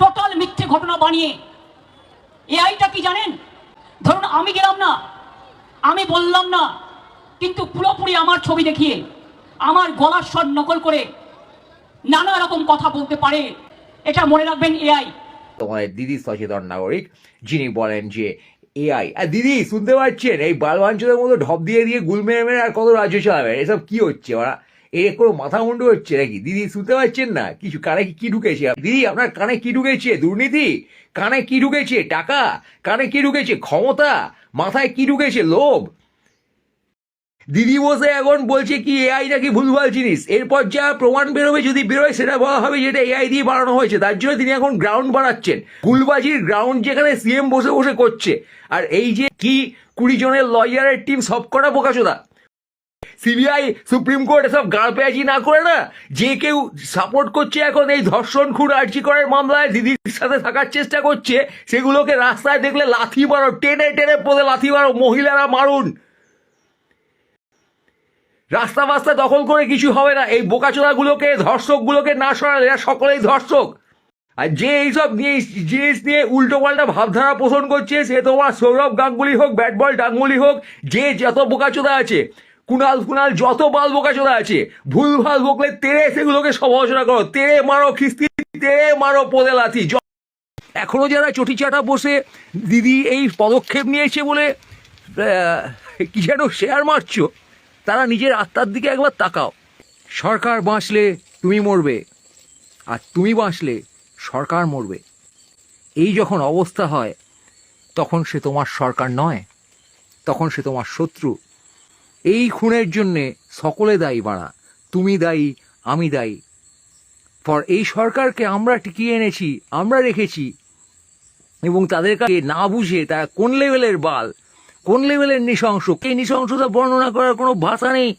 Total মিথ্যে ঘটনা বানিয়ে এআইটা কি জানেন? ধরুন আমি গেলাম না, আমি বললাম না, কিন্তু পুরোপুরি আমার ছবি দেখিয়ে, আমার গলার স্বর নকল করে নানা রকম কথা বলতে পারে। এটা মনে রাখবেন এআই। তোমাদের দিদি সচেতন নাগরিক, যিনি বলেন যে এআই আর দিদি, শুনতে পাচ্ছেন? এই বালবাঞ্চলের মতো ঢপ দিয়ে দিয়ে গুল মেরে মেরে আর কত রাজ্য চালাবে? এসব কি হচ্ছে ওরা? এর কোনো মাথা মুন্ডু হচ্ছে নাকি? দিদি শুনতে পাচ্ছেন না? কিছু কানে কি ঢুকেছে? দিদি, আপনার কানে কি ঢুকেছে? দুর্নীতি? কানে কি ঢুকেছে? টাকা? কানে কি ঢুকেছে? ক্ষমতা? মাথায় কি ঢুকেছে? লোভ? দিদি বসে এখন বলছে কি, এআই নাকি ভুলভাল জিনিস? এরপর যা প্রমাণ বেরোবে, যদি বেরোয়, সেটা বলা হবে যেটা এআই দিয়ে বানানো হয়েছে। তার জন্য তিনি এখন গ্রাউন্ড বানাচ্ছেন। গুলবাজির গ্রাউন্ড যেখানে সিএম বসে বসে করছে। আর এই যে কি কুড়ি জনের লয়ারের টিম সব কটা বোকাচোদা সিবিআই, সুপ্রিম কোর্ট এসব গাড়পেয়াজি না করে না? যে কেউ সাপোর্ট করছে এখন এই ধর্ষণ খুন আর্জি করার মামলায়, দিদির সাথে থাকার চেষ্টা করছে, সেগুলোকে রাস্তায় দেখলে লাথি মারো, টেনে টেনে পদে লাথি মারো, মহিলারা মারুন। রাস্তা ফাস্তা দখল করে কিছু হবে না। এই বোকাচোদাগুলোকে, ধর্ষকগুলোকে না সরালে, এরা সকলেই ধর্ষক। আর যে এইসব নিয়ে জিনিস নিয়ে উল্টো পাল্টা ভাবধারা পোষণ করছে, সে তোমার সৌরভ গাঙ্গুলি হোক, ব্যাট বল ডাঙ্গুলি হোক, যে যত বোকাচোদা আছে। কুনাল কুনাল যত বাল বোকাচোদা আছে, ভুল ভালো বকলে তেরে সেগুলোকে সমালোচনা করো। তেরে মারো খিস্তি, তেরে মারো পদে লাথি। এখনও যারা চটিচাটা বসে দিদি এই পদক্ষেপ নিয়েছে বলে কি যেন শেয়ার মারছ, তারা নিজের আত্মার দিকে একবার তাকাও। সরকার বাঁচলে তুমি মরবে, আর তুমি বাঁচলে সরকার মরবে। এই যখন অবস্থা হয়, তখন সে তোমার সরকার নয়, তখন সে তোমার শত্রু। এই খুনের জন্যে সকলে দায়ী বাড়া, তুমি দায়ী, আমি দায়ী। ফর এই সরকারকে আমরা টিকিয়ে এনেছি, আমরা রেখেছি। এবং তাদের কাছে না বুঝে তারা কোন লেভেলের বাল, কোন লেভেলের নৃশংস, কে নৃশংসতা বর্ণনা করার কোনো ভাষা নেই।